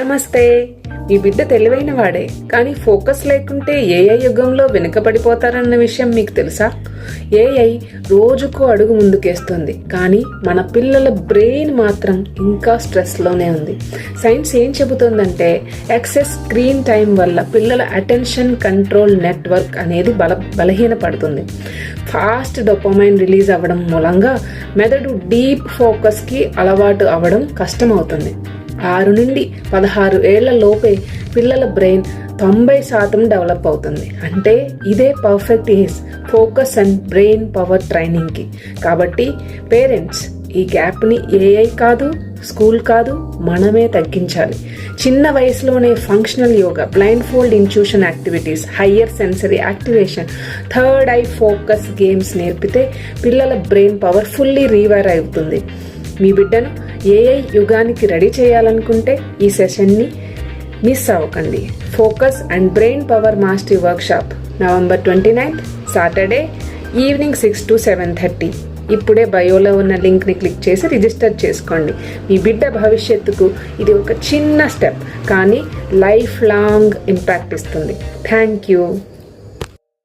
నమస్తే. మీ బిడ్డ తెలివైన వాడే కానీ ఫోకస్ లేకుంటే ఏఐ యుగంలో వెనుకబడిపోతారన్న విషయం మీకు తెలుసా? ఏఐ రోజుకు అడుగు ముందుకేస్తుంది కానీ మన పిల్లల బ్రెయిన్ మాత్రం ఇంకా స్ట్రెస్లోనే ఉంది. సైన్స్ ఏం చెబుతుందంటే ఎక్సెస్ స్క్రీన్ టైం వల్ల పిల్లల అటెన్షన్ కంట్రోల్ నెట్వర్క్ అనేది బల బలహీనపడుతుంది. ఫాస్ట్ డొపమైన్ రిలీజ్ అవ్వడం మూలంగా మెదడు డీప్ ఫోకస్కి అలవాటు అవ్వడం కష్టమవుతుంది. ఆరు నుండి పదహారు ఏళ్ళ లోపే పిల్లల బ్రెయిన్ తొంభై శాతం డెవలప్ అవుతుంది. అంటే ఇదే perfect age focus and brain power ట్రైనింగ్కి. కాబట్టి పేరెంట్స్ ఈ గ్యాప్ని ఏఐ కాదు స్కూల్ కాదు మనమే తగ్గించాలి. చిన్న వయసులోనే functional yoga blindfold intuition activities higher sensory activation third eye focus games నేర్పితే పిల్లల బ్రెయిన్ పవర్ ఫుల్లీ రీవైర్ అవుతుంది. మీ బిడ్డను ఏఐ యుగానికి రెడీ చేయాలనుకుంటే ఈ సెషన్ని మిస్ అవ్వకండి. Focus and brain power mastery workshop November twenty ninth Saturday evening six to seven thirty. ఇప్పుడే బయోలో ఉన్న లింక్ని క్లిక్ చేసి రిజిస్టర్ చేసుకోండి. మీ బిడ్డ భవిష్యత్తుకు ఇది ఒక చిన్న స్టెప్ కానీ లైఫ్ లాంగ్ ఇంపాక్ట్ ఇస్తుంది. Thank you.